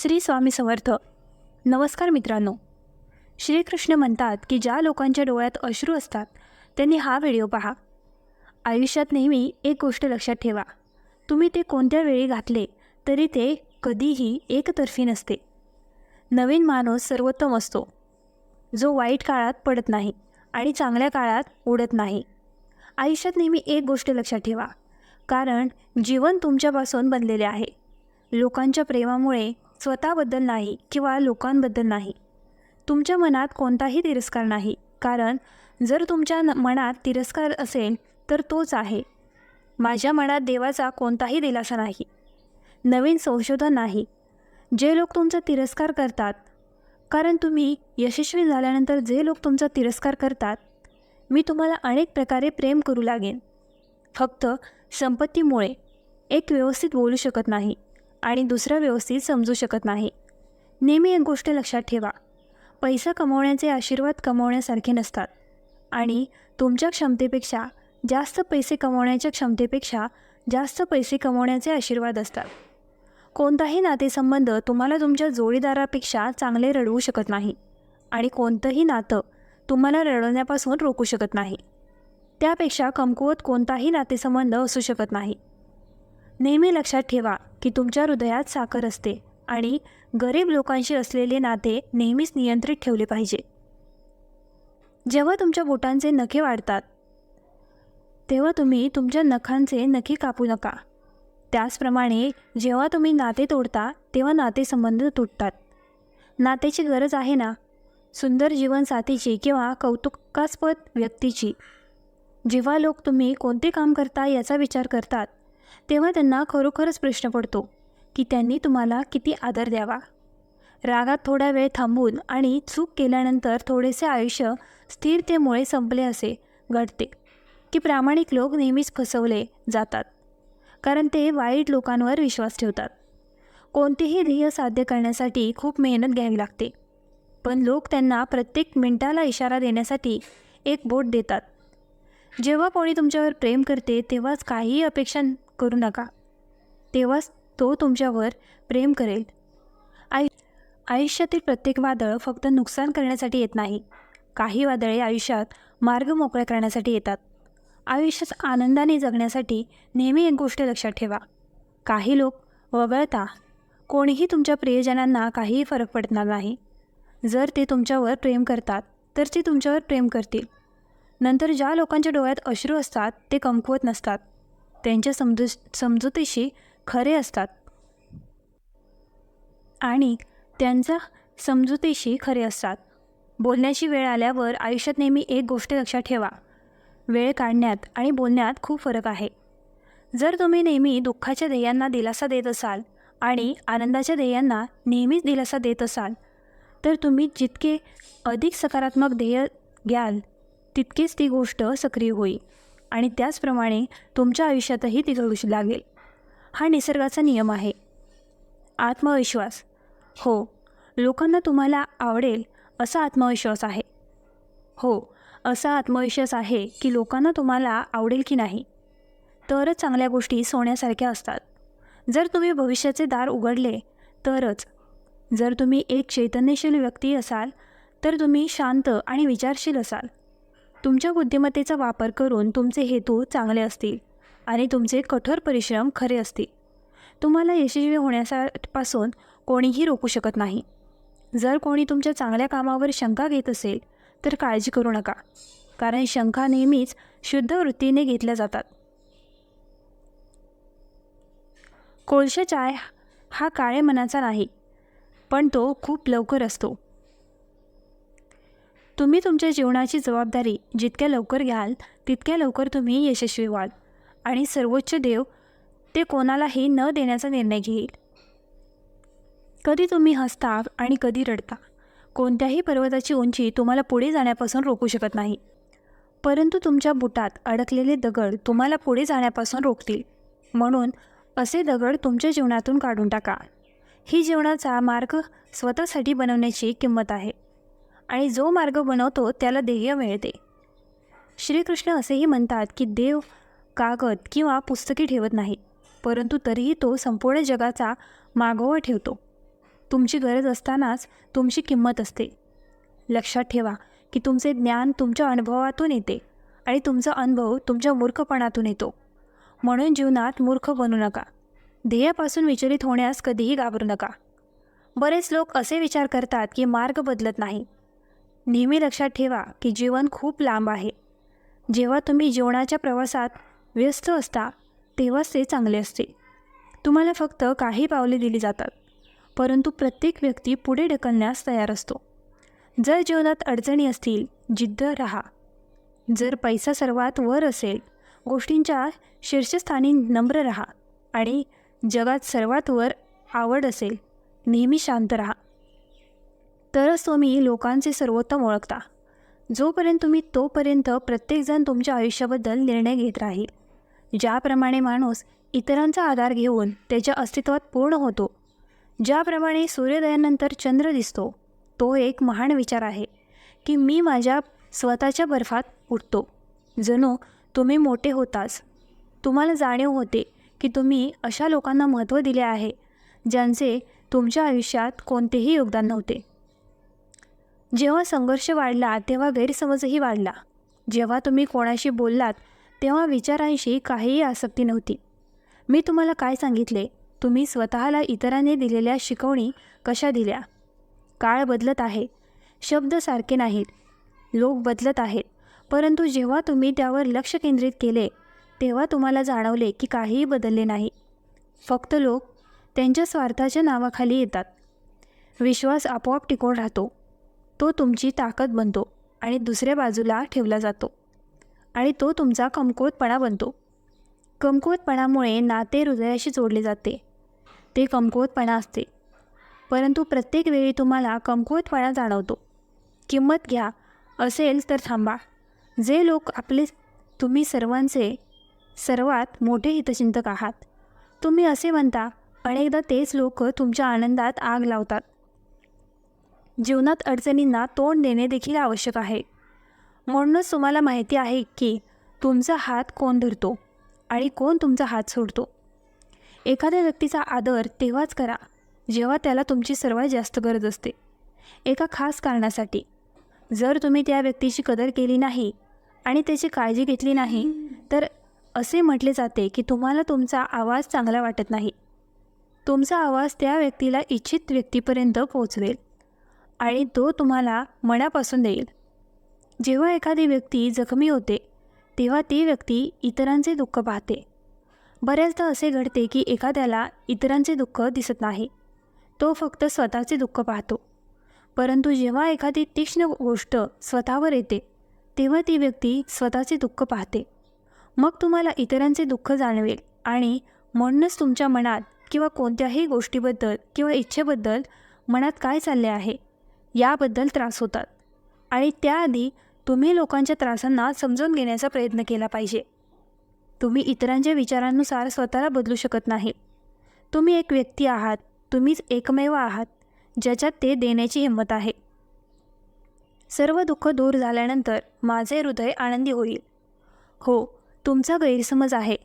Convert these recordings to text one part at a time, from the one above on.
श्री स्वामी समर्थ. नमस्कार मित्रांनो. श्रीकृष्ण म्हणतात की ज्या लोकांच्या डोळ्यात अश्रू असतात त्यांनी हा व्हिडिओ पहा. आयुष्यात नेहमी एक गोष्ट लक्षात ठेवा. तुम्ही ते कोणत्या वेळी घातले तरी ते कधीही एकतर्फी नसते. नवीन माणूस सर्वोत्तम असतो. जो वाईट काळात पडत नाही आणि चांगल्या काळात उडत नाही. आयुष्यात नेहमी एक गोष्ट लक्षात ठेवा. कारण जीवन तुमच्यापासून बनलेले आहे. लोकांच्या प्रेमामुळे स्वतःबद्दल नाही किंवा लोकांबद्दल नाही. तुमच्या मनात कोणताही तिरस्कार नाही कारण जर तुमच्या न मनात तिरस्कार असेल तर तोच आहे. माझ्या मनात देवाचा कोणताही दिलासा नाही. नवीन संशोधन नाही. जे लोक तुमचा तिरस्कार करतात कारण तुम्ही यशस्वी झाल्यानंतर जे लोक तुमचा तिरस्कार करतात मी तुम्हाला अनेक प्रकारे प्रेम करू लागेन. फक्त संपत्तीमुळे एक व्यवस्थित बोलू शकत नाही. आणि दुसरा व्यवस्थित समजू शकत नाही. नेहमी एक गोष्ट लक्षात ठेवा. पैसा कमवण्याचे आशीर्वाद कमवण्यासारखे नसतात. आणि तुमच्या क्षमतेपेक्षा जास्त पैसे कमवण्याच्या क्षमतेपेक्षा जास्त पैसे कमवण्याचे आशीर्वाद असतात. कोणताही नातेसंबंध तुम्हाला तुमच्या जोडीदारापेक्षा चांगले रडवू शकत नाही. आणि कोणतंही नातं तुम्हाला रडवण्यापासून रोखू शकत नाही. त्यापेक्षा कमकुवत कोणताही नातेसंबंध असू शकत नाही. नेहमी लक्षात ठेवा की तुमच्या हृदयात साखर असते आणि गरीब लोकांशी असलेले नाते नेहमीच नियंत्रित ठेवले पाहिजे. जेव्हा तुमच्या बोटांचे नखे वाढतात तेव्हा तुम्ही तुमच्या नखांचे नखे कापू नका. त्याचप्रमाणे जेव्हा तुम्ही नाते तोडता तेव्हा नातेसंबंध तुटतात. नातेची गरज आहे ना? सुंदर जीवनसाथीची किंवा कौतुकास्पद व्यक्तीची. जेव्हा लोक तुम्ही कोणते काम करता याचा विचार करतात तेव्हा त्यांना खरोखरच प्रश्न पडतो की त्यांनी तुम्हाला किती आदर द्यावा? रागात थोडा वेळ थांबून आणि चूक केल्यानंतर थोडेसे आयुष्य स्थिरतेमुळे संपले असे घडते की प्रामाणिक लोक नेहमीच फसवले जातात कारण ते वाईट लोकांवर विश्वास ठेवतात. कोणतेही ध्येय साध्य करण्यासाठी खूप मेहनत घ्यावी लागते पण लोक त्यांना प्रत्येक मिनिटाला इशारा देण्यासाठी एक बोट देतात. जेव्हा कोणी तुमच्यावर प्रेम करते तेव्हाच काहीही अपेक्षा करू नका. तेव्हाच तो तुमच्यावर प्रेम करेल. आय आयुष्यातील प्रत्येक वादळ फक्त नुकसान करण्यासाठी येत नाही. काही वादळे आयुष्यात मार्ग मोकळा करण्यासाठी येतात. आयुष्यात आनंदाने जगण्यासाठी नेहमी एक गोष्ट लक्षात ठेवा. काही लोक वगळता. कोणीही तुमच्या प्रियजनांना काहीही फरक पडणार नाही. जर ते तुमच्यावर प्रेम करतात तर ते तुमच्यावर प्रेम करतील. नंतर ज्या लोकांच्या डोळ्यात अश्रू असतात ते कमकुवत नसतात. त्यांच्या समजू समजुतीशी खरे असतात. आणि त्यांचा समजुतीशी खरे असतात. बोलण्याची वेळ आल्यावर आयुष्यात नेहमी एक गोष्ट लक्षात ठेवा. वेळ काढण्यात आणि बोलण्यात खूप फरक आहे. जर तुम्ही नेहमी दुःखाच्या ध्येयांना दिलासा देत असाल आणि आनंदाच्या ध्येयांना नेहमीच दिलासा देत असाल तर तुम्ही जितके अधिक सकारात्मक ध्येय घ्याल तितकीच ती गोष्ट सक्रिय होईल. आणि त्याचप्रमाणे तुमच्या आयुष्यातही ती घडूच लागेल. हा निसर्गाचा नियम आहे. आत्मविश्वास. हो लोकांना तुम्हाला आवडेल असा आत्मविश्वास आहे. हो असा आत्मविश्वास आहे की लोकांना तुम्हाला आवडेल की नाही. तरच चांगल्या गोष्टी सोन्यासारख्या असतात. जर तुम्ही भविष्याचे दार उघडले तरच. जर तुम्ही एक चैतन्यशील व्यक्ती असाल तर तुम्ही शांत आणि विचारशील असाल. तुमच्या बुद्धिमत्तेचा वापर करून तुमचे हेतू चांगले असतील आणि तुमचे कठोर परिश्रम खरे असतील. तुम्हाला यशस्वी होण्यासापासून कोणीही रोखू शकत नाही. जर कोणी तुमच्या चांगल्या कामावर शंका घेत असेल तर काळजी करू नका कारण शंका नेहमीच शुद्ध वृत्तीने घेतल्या जातात. कोळशा चाय हा काळे मनाचा नाही पण तो खूप लवकर असतो. तुम्ही तुमच्या जीवनाची जबाबदारी जितक्या लवकर घ्याल तितक्या लवकर तुम्ही यशस्वी व्हाल. आणि सर्वोच्च देव ते कोणालाही न देण्याचा निर्णय घेईल. कधी तुम्ही हसता आणि कधी रडता कोणत्याही पर्वताची उंची तुम्हाला पुढे जाण्यापासून रोखू शकत नाही. परंतु तुमच्या बुटात अडकलेले दगड तुम्हाला पुढे जाण्यापासून रोखतील. म्हणून असे दगड तुमच्या जीवनातून काढून टाका. ही जीवनाचा मार्ग स्वतःसाठी बनवण्याची किंमत आहे. आणि जो मार्ग बनवतो त्याला ध्येय मिळते. श्रीकृष्ण असेही म्हणतात की देव कागद किंवा पुस्तके ठेवत नाही परंतु तरीही तो संपूर्ण जगाचा मागोवा ठेवतो. तुमची गरज असतानाच तुमची किंमत असते. लक्षात ठेवा की तुमचे ज्ञान तुमच्या अनुभवातून येते आणि तुमचा अनुभव तुमच्या मूर्खपणातून येतो. म्हणून जीवनात मूर्ख बनू नका. ध्येयापासून विचलित होण्यास कधीही घाबरू नका. बरेच लोक असे विचार करतात की मार्ग बदलत नाही. नेहमी लक्षात ठेवा की जीवन खूप लांब आहे. जेव्हा तुम्ही जीवनाच्या प्रवासात व्यस्त असता तेव्हाच ते चांगले असते. तुम्हाला फक्त काही पावले दिली जातात परंतु प्रत्येक व्यक्ती पुढे ढकलण्यास तयार असतो. जर जीवनात अडचणी असतील जिद्द राहा. जर पैसा सर्वात वर असेल गोष्टींच्या शीर्षस्थानी नम्र राहा आणि जगात सर्वात वर आवड असेल नेहमी शांत राहा. तरच तुम्ही लोकांचे सर्वोत्तम ओळखता. जोपर्यंत तुम्ही तोपर्यंत प्रत्येकजण तुमच्या आयुष्याबद्दल निर्णय घेत राहील. ज्याप्रमाणे माणूस इतरांचा आधार घेऊन त्याच्या अस्तित्वात पूर्ण होतो ज्याप्रमाणे सूर्योदयानंतर चंद्र दिसतो तो एक महान विचार आहे की मी माझ्या स्वतःच्या बर्फात उठतो जणू तुम्ही मोठे होताच. तुम्हाला जाणीव होते की तुम्ही अशा लोकांना महत्त्व दिले आहे ज्यांचे तुमच्या आयुष्यात कोणतेही योगदान नव्हते. जेव्हा संघर्ष वाढला तेव्हा गैरसमजही वाढला. जेव्हा तुम्ही कोणाशी बोललात तेव्हा विचारांशी काहीही आसक्ती नव्हती. मी तुम्हाला काय सांगितले? तुम्ही स्वतःला इतरांनी दिलेल्या शिकवणी कशा दिल्या? काळ बदलत आहे. शब्द सारखे नाहीत. लोक बदलत आहेत. परंतु जेव्हा तुम्ही त्यावर लक्ष केंद्रित केले तेव्हा तुम्हाला जाणवले की काहीही बदलले नाही. फक्त लोक त्यांच्या स्वार्थाच्या नावाखाली येतात. विश्वास आपोआप टिकून राहतो. तो तुमची ताकद बनतो आणि दुसऱ्या बाजूला ठेवला जातो. आणि तो तुमचा कमकुवतपणा बनतो. कमकुवतपणामुळे नाते हृदयाशी जोडले जाते. ते कमकुवतपणा असते. परंतु प्रत्येक वेळी तुम्हाला कमकुवतपणा जाणवतो. किंमत घ्या. असेल तर थांबा. जे लोक आपले तुम्ही सर्वांचे सर्वात मोठे हितचिंतक आहात. तुम्ही असे म्हणता. अनेकदा तेच लोक तुमच्या आनंदात आग लावतात. जीवनात अडचणींना तोंड देणे देखील आवश्यक आहे. म्हणूनच तुम्हाला माहिती आहे की तुमचा हात कोण धरतो आणि कोण तुमचा हात सोडतो. एखाद्या व्यक्तीचा आदर तेव्हाच करा जेव्हा त्याला तुमची सर्वात जास्त गरज असते. एका खास कारणासाठी जर तुम्ही त्या व्यक्तीची कदर केली नाही आणि त्याची काळजी घेतली नाही तर असे म्हटले जाते की तुम्हाला तुमचा आवाज चांगला वाटत नाही. तुमचा आवाज त्या व्यक्तीला इच्छित व्यक्तीपर्यंत पोहोचवेल. आणि तो तुम्हाला मनापासून देईल. जेव्हा एखादी व्यक्ती जखमी होते तेव्हा ती व्यक्ती इतरांचे दुःख पाहते. बऱ्याचदा असे घडते की एखाद्याला इतरांचे दुःख दिसत नाही. तो फक्त स्वतःचे दुःख पाहतो. परंतु जेव्हा एखादी तीक्ष्ण गोष्ट स्वतःवर येते तेव्हा ती व्यक्ती स्वतःचे दुःख पाहते. मग तुम्हाला इतरांचे दुःख जाणवेल आणि म्हणूनच तुमच्या मनात किंवा कोणत्याही गोष्टीबद्दल किंवा इच्छेबद्दल मनात काय चालले आहे? याबद्दल त्रास होतात. आणि त्याआधी तुम्ही लोकांच्या त्रासांना समजून घेण्याचा प्रयत्न केला पाहिजे. तुम्ही इतरांच्या विचारांनुसार स्वतःला बदलू शकत नाही. तुम्ही एक व्यक्ती आहात तुम्हीच एकमेव आहात ज्याच्यात ते देण्याची हिंमत आहे. सर्व दुःख दूर झाल्यानंतर माझे हृदय आनंदी होईल. हो तुमचा गैरसमज आहे.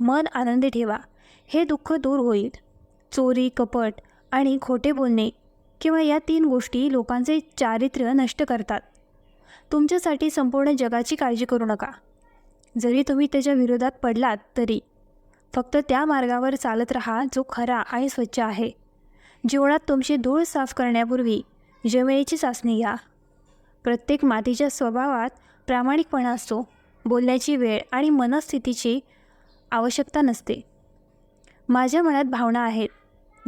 मन आनंदी ठेवा. हे दुःख दूर होईल. चोरी कपट आणि खोटे बोलणे किंवा या तीन गोष्टी लोकांचे चारित्र्य नष्ट करतात. तुमच्यासाठी संपूर्ण जगाची काळजी करू नका. जरी तुम्ही त्याच्या विरोधात पडलात तरी फक्त त्या मार्गावर चालत राहा जो खरा आणि स्वच्छ आहे. जीवनात तुमची धूळ साफ करण्यापूर्वी जमिनीची चाचणी घ्या. प्रत्येक मातीच्या स्वभावात प्रामाणिकपणा असतो. बोलण्याची वेळ आणि मनस्थितीची आवश्यकता नसते. माझ्या मनात भावना आहेत.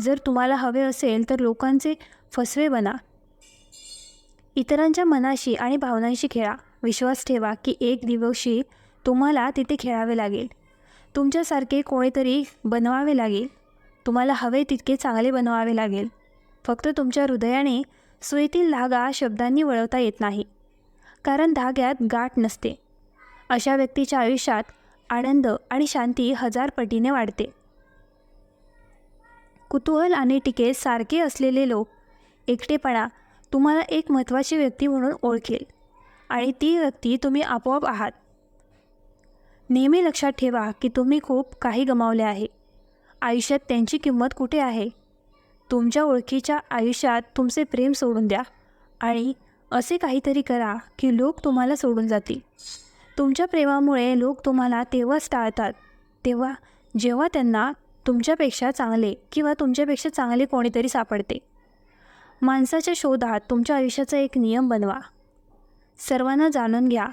जर तुम्हाला हवे असेल तर लोकांचे फसवे बना. इतरांच्या मनाशी आणि भावनांशी खेळा. विश्वास ठेवा की एक दिवशी तुम्हाला तिथे खेळावे लागेल. तुमच्यासारखे कोणीतरी बनवावे लागेल. तुम्हाला हवे तितके चांगले बनवावे लागेल. फक्त तुमच्या हृदयाने सुईतील धागा शब्दांनी वळवता येत नाही. कारण धाग्यात गाठ नसते. अशा व्यक्तीच्या आयुष्यात आनंद आणि शांती हजार पटीने वाढते. कुतूहल आणि टीके सारखे असलेले लोक एकटेपणा तुम्हाला एक महत्त्वाची व्यक्ती म्हणून ओळखेल आणि ती व्यक्ती तुम्ही आपोआप आहात. नेहमी लक्षात ठेवा की तुम्ही खूप काही गमावले आहे. आयुष्यात त्यांची किंमत कुठे आहे? तुमच्या ओळखीच्या आयुष्यात तुमचे प्रेम सोडून द्या आणि असे काहीतरी करा की लोक तुम्हाला सोडून जातील. तुमच्या प्रेमामुळे लोक तुम्हाला तेव्हाच टाळतात तेव्हा जेव्हा त्यांना तुमच्यापेक्षा चांगले किंवा तुमच्यापेक्षा चांगले कोणीतरी सापडते. माणसाच्या शोधात तुमच्या आयुष्याचा एक नियम बनवा. सर्वांना जाणून घ्या.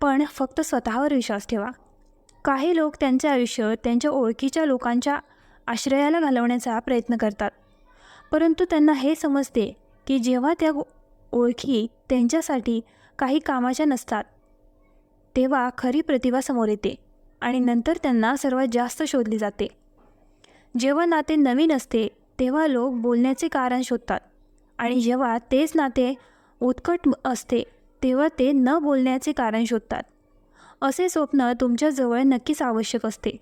पण फक्त स्वतःवर विश्वास ठेवा. काही लोक त्यांचे आयुष्य त्यांच्या ओळखीच्या लोकांच्या आश्रयाला घालवण्याचा प्रयत्न करतात. परंतु त्यांना हे समजते की जेव्हा त्या ओळखी त्यांच्यासाठी काही कामाच्या नसतात तेव्हा खरी प्रतिभा समोर येते. आणि नंतर त्यांना सर्वात जास्त शोधली जाते. जेव्हा नाते नवीन असते तेव्हा लोक बोलण्याचे कारण शोधतात. आणि जेव्हा तेच नाते उत्कट असते तेव्हा ते न बोलण्याचे कारण शोधतात. असे स्वप्न तुमच्याजवळ नक्कीच आवश्यक असते.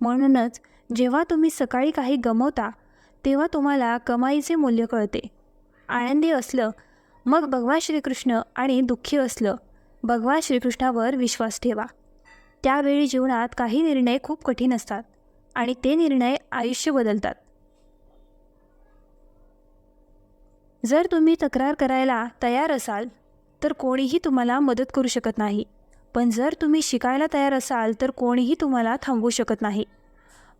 म्हणूनच जेव्हा तुम्ही सकाळी काही गमवता तेव्हा तुम्हाला कमाईचे मूल्य कळते. आनंदी असलं मग भगवान श्रीकृष्ण आणि दुःखी असलं भगवान श्रीकृष्णावर विश्वास ठेवा. त्यावेळी जीवनात काही निर्णय खूप कठीण असतात आणि ते निर्णय आयुष्य बदलतात. जर तुम्ही तक्रार करायला तयार असाल तर कोणीही तुम्हाला मदत करू शकत नाही. पण जर तुम्ही शिकायला तयार असाल तर कोणीही तुम्हाला थांबवू शकत नाही.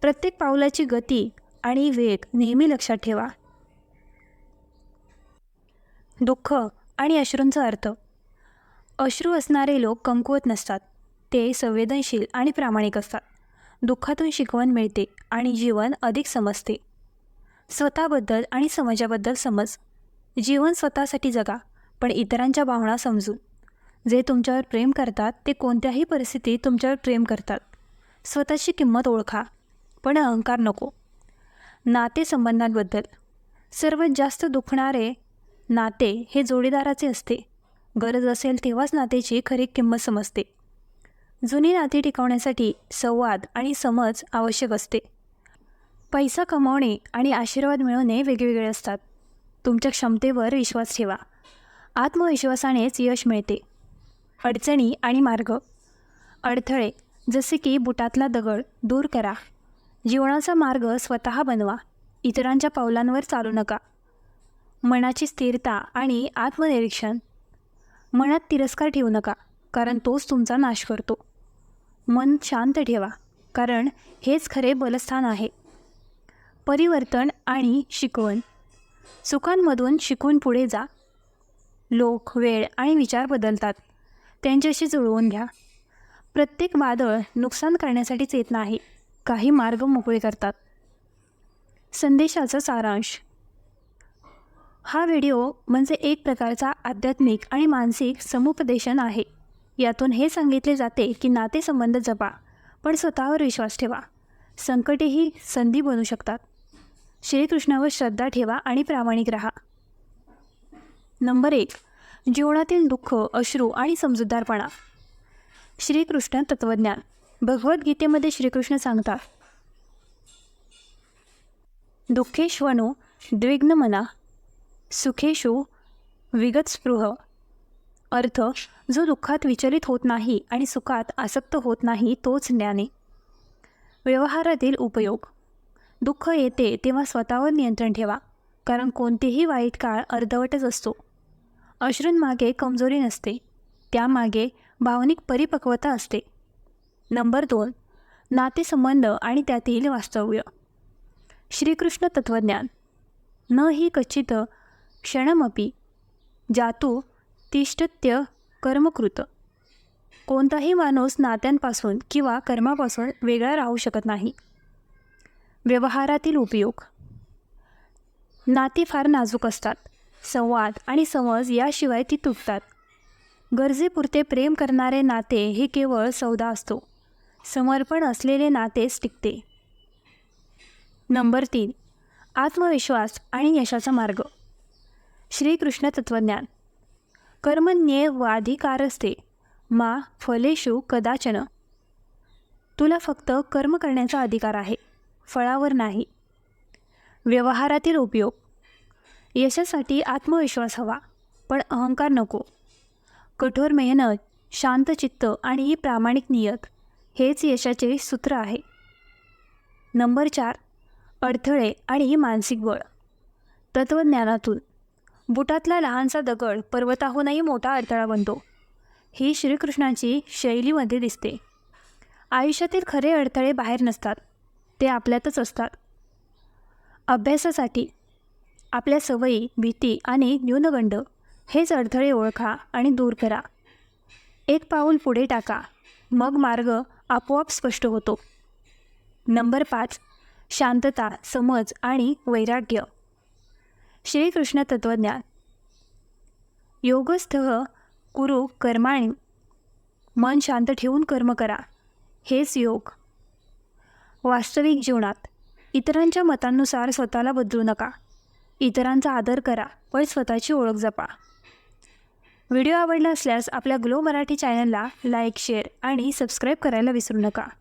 प्रत्येक पावलाची गती आणि वेग नेहमी लक्षात ठेवा. दुःख आणि अश्रूंचा अर्थ. अश्रू असणारे लोक कमकुवत नसतात. ते संवेदनशील आणि प्रामाणिक असतात. दुःखातून शिकवण मिळते आणि जीवन अधिक समजते. स्वतःबद्दल आणि समाजाबद्दल समज. जीवन स्वतःसाठी जगा पण इतरांच्या भावना समजून. जे तुमच्यावर प्रेम करतात ते कोणत्याही परिस्थितीत तुमच्यावर प्रेम करतात. स्वतःची किंमत ओळखा पण अहंकार नको. नातेसंबंधांबद्दल सर्वात जास्त दुखणारे नाते हे जोडीदाराचे असते. गरज असेल तेव्हाच नातेची खरी किंमत समजते. जुनी नाती टिकवण्यासाठी संवाद आणि समज आवश्यक असते. पैसा कमावणे आणि आशीर्वाद मिळवणे वेगवेगळे असतात. तुमच्या क्षमतेवर विश्वास ठेवा. आत्मविश्वासानेच यश मिळते. अडचणी आणि मार्ग. अडथळे जसे की बुटातला दगड दूर करा. जीवनाचा मार्ग स्वतः बनवा. इतरांच्या पावलांवर चालू नका. मनाची स्थिरता आणि आत्मनिरीक्षण. मनात तिरस्कार ठेवू नका. कारण तोच तुमचा नाश करतो. मन शांत ठेवा कारण हेच खरे बलस्थान आहे. परिवर्तन आणि शिकवण. चुकांमधून शिकून पुढे जा. लोक वेळ आणि विचार बदलतात. त्यांच्याशी जुळवून घ्या. प्रत्येक वादळ नुकसान करण्यासाठीच येत नाही. काही मार्ग मोकळे करतात. संदेशाचा सारांश. हा व्हिडिओ म्हणजे एक प्रकारचा आध्यात्मिक आणि मानसिक समुपदेशन आहे. यातून हे सांगितले जाते की नातेसंबंध जपा पण स्वतःवर विश्वास ठेवा. संकटेही संधी बनू शकतात. श्रीकृष्णावर श्रद्धा ठेवा आणि प्रामाणिक राहा. नंबर एक जीवनातील दुःख अश्रू आणि समजूतदारपणा. श्रीकृष्ण तत्त्वज्ञान. भगवद्गीतेमध्ये श्रीकृष्ण सांगतात दुःखेश्वनो द्विघ्न मना सुखेशु विगत स्पृह अर्थ जो दुःखात विचलित होत नाही आणि सुखात आसक्त होत नाही तोच ज्ञाने. व्यवहारातील उपयोग. दुःख येते तेव्हा स्वतःवर नियंत्रण ठेवा कारण कोणतेही वाईट काळ अर्धवटच असतो. अश्रूंमागे कमजोरी नसते त्यामागे भावनिक परिपक्वता असते. नंबर दोन नातेसंबंध आणि त्यातील वास्तव्य. श्रीकृष्ण तत्त्वज्ञान. न ही कच्चित क्षणमपि जातू तिष्ठत्य कर्मकृत. कोणताही माणूस नात्यांपासून किंवा कर्मापासून वेगळा राहू शकत नाही. व्यवहारातील उपयोग. नाती फार नाजूक असतात. संवाद आणि समज याशिवाय ती तुटतात. गरजेपुरते प्रेम करणारे नाते हे केवळ सौदा असतो. समर्पण असलेले नातेच टिकते. नंबर तीन. आत्मविश्वास आणि यशाचा मार्ग. श्रीकृष्ण तत्त्वज्ञान कर्मण्ये वाधिकारस्ते. मा फलेषु कदाचन. तुला फक्त कर्म करण्याचा अधिकार आहे फळावर नाही. व्यवहारातील उपयोग. यशासाठी आत्मविश्वास हवा पण अहंकार नको. कठोर मेहनत शांत चित्त आणि प्रामाणिक नियत हेच यशाचे सूत्र आहे. नंबर चार अडथळे आणि मानसिक बळ. तत्त्वज्ञानातून. बुटातला लहानसा दगड पर्वताहूनही मोठा अडथळा बनतो. ही श्रीकृष्णांची शैलीमध्ये दिसते. आयुष्यातील खरे अडथळे बाहेर नसतात. ते आपल्यातच असतात. अभ्यासासाठी आपल्या सवयी भीती आणि न्यूनगंड हेच अडथळे ओळखा आणि दूर करा. एक पाऊल पुढे टाका. मग मार्ग आपोआप स्पष्ट होतो. नंबर पाच. शांतता समज आणि वैराग्य. श्रीकृष्ण तत्त्वज्ञान. योगस्थ कुरु कर्माणी. मन शांत ठेवून कर्म करा. हेच योग. वास्तविक जीवनात इतरांच्या मतांनुसार स्वतःला बदलू नका. इतरांचा आदर करा पण स्वतःची ओळख जपा. व्हिडिओ आवडला असल्यास आपल्या ग्लो मराठी चॅनलला लाईक शेअर आणि सबस्क्राईब करायला विसरू नका.